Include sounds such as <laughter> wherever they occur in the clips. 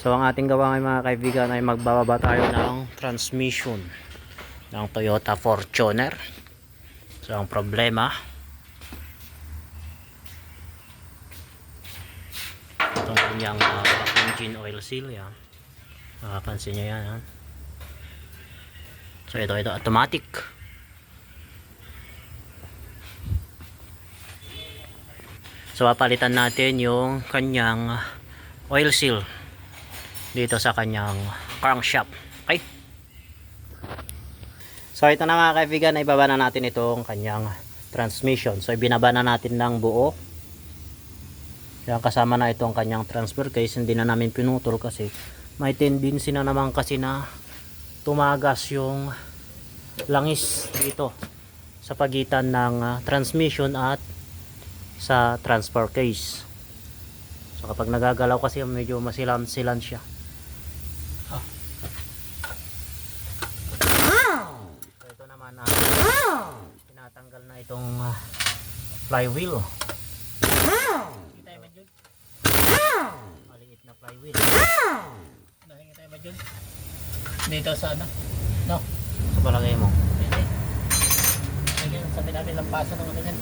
So ang ating gawa ngayon mga kaibigan ay magbababa tayo ng transmission ng Toyota Fortuner. So ang problema itong kanyang uh, engine oil seal yan. Makapansin nyo yan. Ha? So ito ito automatic. So papalitan natin yung kanyang oil seal dito sa kanyang crankshaft. Okay? So ito na mga kaibigan, ibaba na natin itong kanyang transmission. So ibinaba na natin ng buo. Yan kasama na itong kanyang transfer case. Hindi na namin pinutol kasi may tendency na naman kasi na tumagas yung langis dito sa pagitan ng ah, transmission at sa transfer case. So kapag nagagalaw kasi medyo masilan-silan siya. So ito naman na tinatanggal na itong ah, flywheel. Kita mo dyan. Maliit na flywheel. Nakikita mo dyan. Dito sa ano? No. Sa palagay mo. Pwede. Lagyan sabi namin lampasan ng ganyan.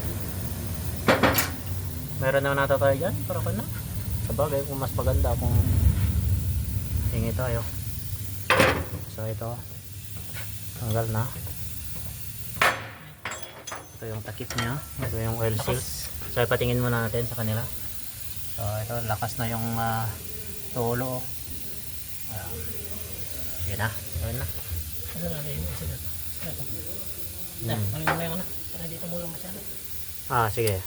Meron naman nata tayo dyan. Pero ka na. Sa bagay kung mas maganda kung hingi tayo. So ito. Tanggal na. Ito yung takip niya. Ito yung oil seal. So ipatingin muna natin sa kanila. So ito lakas na yung ah, tulo. Sige na. Gawin na. Ito. Na, Hmm. Ah, sige.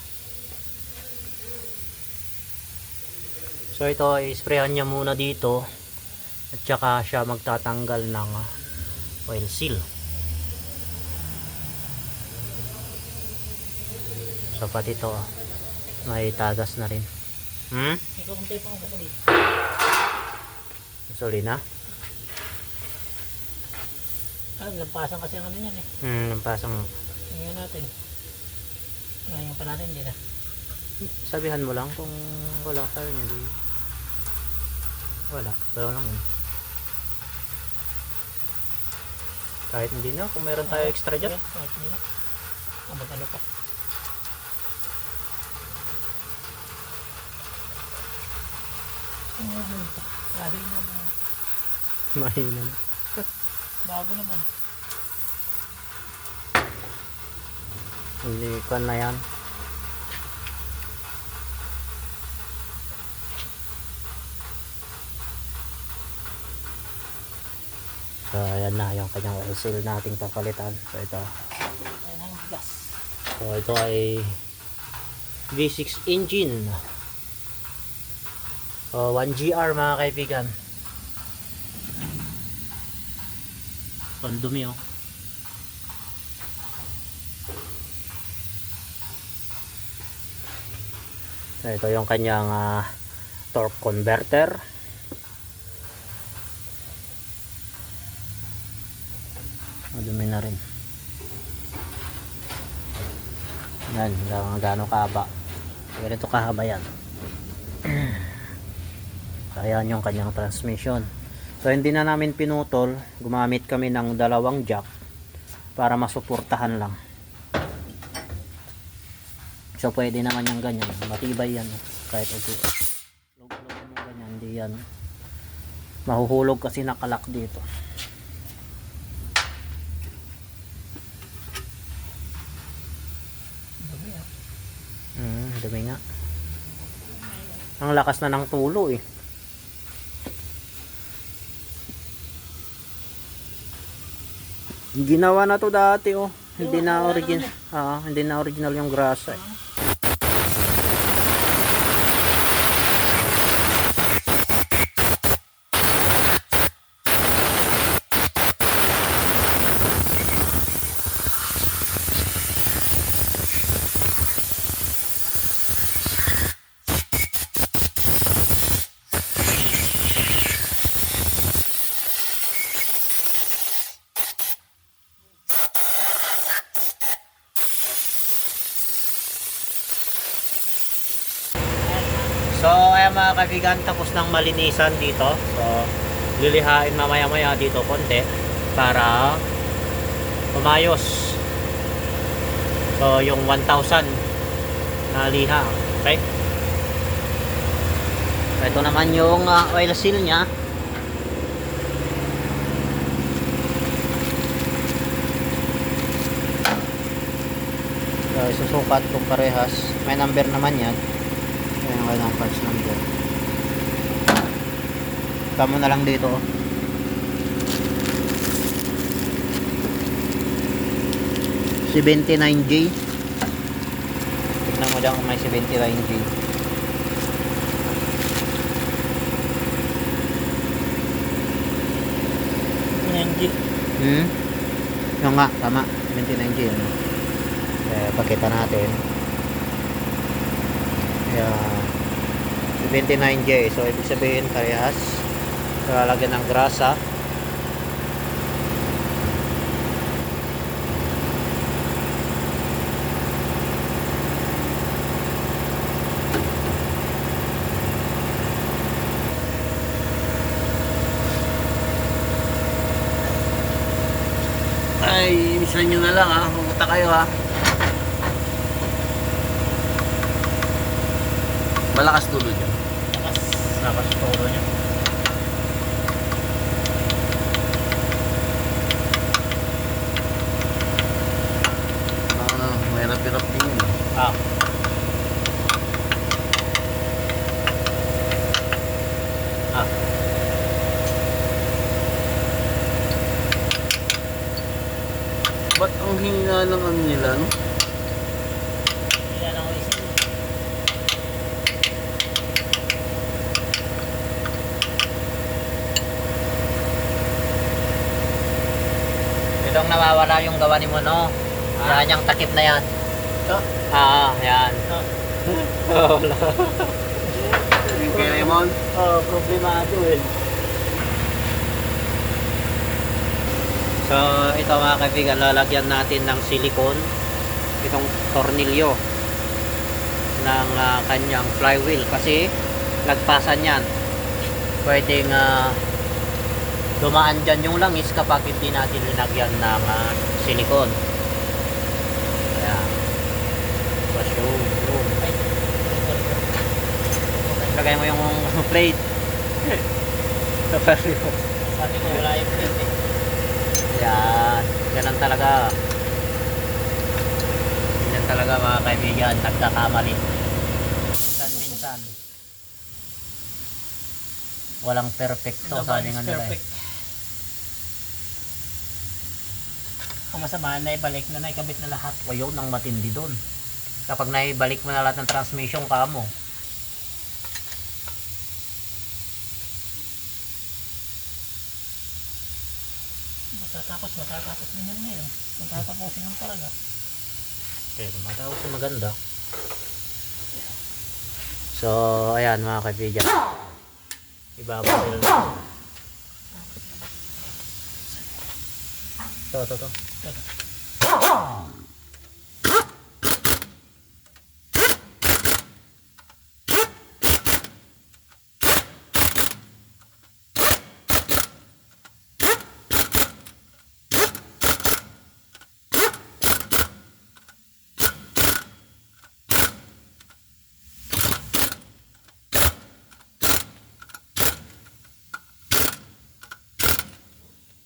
So ito, isprayan niya muna dito at saka siya magtatanggal ng ah, oil seal. So pati ito, ah, may tagas na rin. Hmm? Sorry na. Ah, lampasan kasi ang ano yan eh. Hmm, pasang Ngayon natin. Ngayon pa natin, hindi na. sabihan mo lang kung wala tayo niya di. Wala, pero lang yun. Kahit hindi na, kung meron tayo extra dyan. Kahit hindi na. Ah, pa. Ah, ano pa? Lagi na ba? Mahina na. Bago naman. Hindi ko na yan. So, ayan na yung kanyang oil seal nating papalitan. So, ito. Ayan ang gas. So, ito ay V6 engine. So, 1GR mga kaibigan. Ang dumi oh. Ito yung kanyang ah, torque converter. Madumi na rin. Yan, gaano kahaba. Ganito kahaba yan. Ayan yung kanyang transmission. So, hindi na namin pinutol. Gumamit kami ng dalawang jack para masuportahan lang. So, pwede naman yung ganyan. Matibay yan. Kahit ito. Log-log mo ganyan. Hindi yan. Mahuhulog kasi nakalak dito. Hmm, dumi nga. Ang lakas na ng tulo eh. Ginawa na to dati oh. Hindi na original. Ah, hindi na original yung grasa eh. Ayan mga kaibigan, tapos ng malinisan dito. So, lilihain mamaya maya dito konti para umayos. So, yung 1,000 na liha. Okay? Ito naman yung ah, oil seal niya. So, isusukat kung parehas. May number naman yan. Ang kanyang parts number. Kamo na lang dito. oh. $79G. Tignan mo dyan kung may 79G. Pinanggi. Hmm? Yung nga, tama. 29G ano. Eh, pakita natin. Ayan. 29J. So, ibig sabihin, parehas. So, ng grasa. Ay, ibisan nyo na lang ha. Pumunta kayo ha. Malakas dulo dyan. на ваше положение. Nawawala yung gawa ni mo, no? Yan yung takip na yan. Ito. Ah, yan. Ito. Wala. Yung <laughs> kay Raymond. Oh, problemado eh. So, ito mga kaibigan, lalagyan natin ng silicone itong tornilyo ng ah, kanyang flywheel kasi lagpasan yan. Pwedeng ah, dumaan dyan yung langis kapag hindi natin linagyan ng ah, silicone. Kaya. Ay. Lagay mo yung <laughs> plate. Sabi ko wala yung plate eh. Yan. Ganun talaga. Yan talaga mga kaibigan. Nagkakamali. Minsan-minsan. Walang perfecto. Sabi nga nila. eh. perfect. Ang masama, naibalik na naikabit na lahat. O yun ang matindi doon. Kapag naibalik mo na lahat ng transmission ka mo. Matatapos, matatapos din yan ngayon. Matatapusin lang talaga. Pero matawag sa maganda. So, ayan mga kaibigan. Ibabatil na. Ito, ito, ito.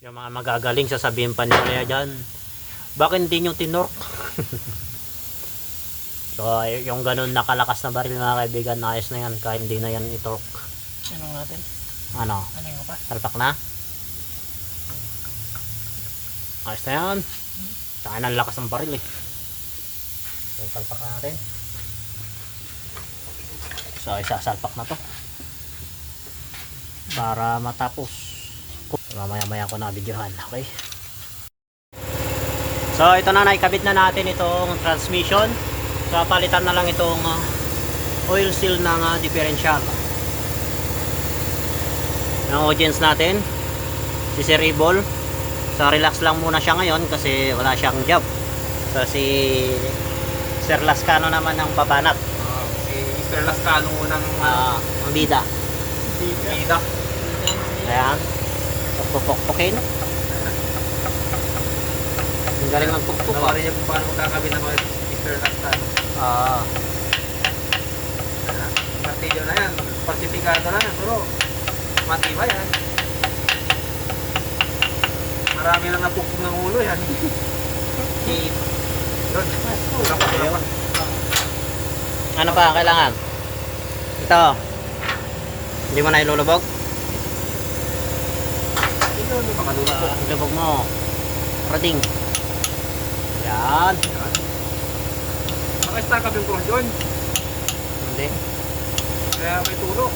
Yung mga magagaling sasabihin pa nila dyan. Bakit hindi nyo tinork? <laughs> so, yung ganun nakalakas na baril mga kaibigan, ayos na yan. Kahit hindi na yan itork. Anong natin? Ano, Ano yung pa? talpak na? Ayos na yan. Saka ng lakas ng baril eh. So, salpak na natin. So, isasalpak na to. Para matapos. Mamaya maya ko na videohan. Okay? So, ito na. Naikabit na natin itong transmission. So, palitan na lang itong ah, oil seal ng ah, differential. Ang audience natin, si Sir Ibol. So, relax lang muna siya ngayon kasi wala siyang job. So, si Sir Lascano naman ang babanat. Ah, si Mr. Lascano ng ang bida. Bida. Ayan. Pupukpukin. Ang galing ng pukpuk. Nawa rin niya kung paano magkakabit ng mga Mr. Lascano. Ah, Ah, Martilyo na yan. Falsifikado na yan. Pero matibay yan. Marami lang napukpok ng ulo yan. <laughs> dapat. ano pa kailangan? Ito. Hindi mo na ilulubog? Pakalulubog. Ah, ilubog mo. Roding. Yan. Naka-stack up yung cross yun. Hindi. Kaya may tulo.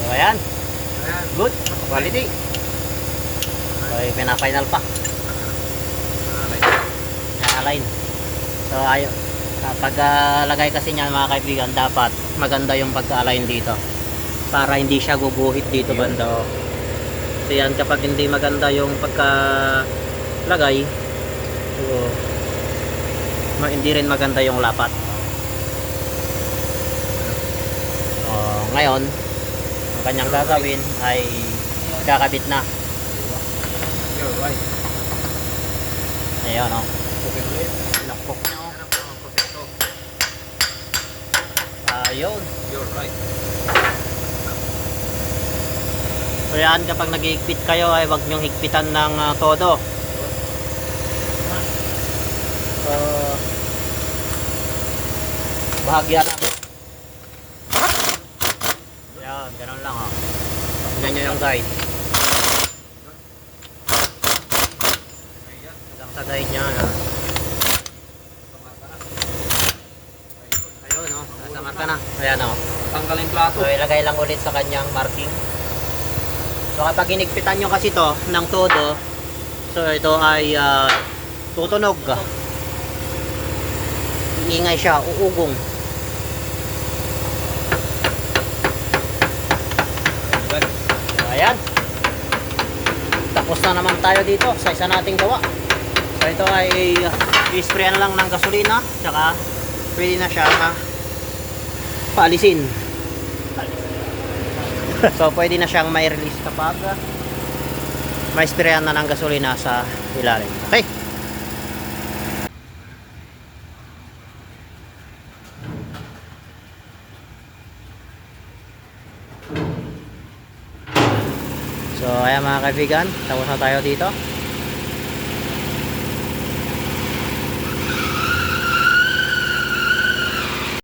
So, ayan. Ayan. Good. Quality. So, pina-final pa. Na-align. So, ayun. Kapag ah, lagay kasi niyan mga kaibigan, dapat maganda yung pagka-align dito. Para hindi siya guguhit dito banda. oh. So, yan kapag hindi maganda yung pagka-lagay, so, ma- hindi rin maganda yung lapat. So, ngayon, ang kanyang gagawin ay kakabit na. Ayun, oh. Okay ulit. Lakpok niya, oh. Yan ang mga proseso. Ayun. You're right. So yan, kapag nag-iigpit kayo ay wag niyong higpitan ng ah, todo. So, bahagya na. Yan, ganun lang, oh. Tingnan niyo yung guide. Sa guide niya, ah. Ayun, marka na. Ayan, oh. Tanggalin plato. So ilagay lang ulit sa kanyang marking. So kapag inigpitan nyo kasi to ng todo, so ito ay ah, tutunog. Iingay siya, uugong. Ayan. So ayan. Tapos na naman tayo dito sa isa nating gawa. So ito ay uh, i-spray na lang ng gasolina, tsaka pwede na siya uh, paalisin. So pwede na siyang may release kapag may sprayan na ng gasolina sa ilalim. Okay. So ayan mga kaibigan, tapos na tayo dito.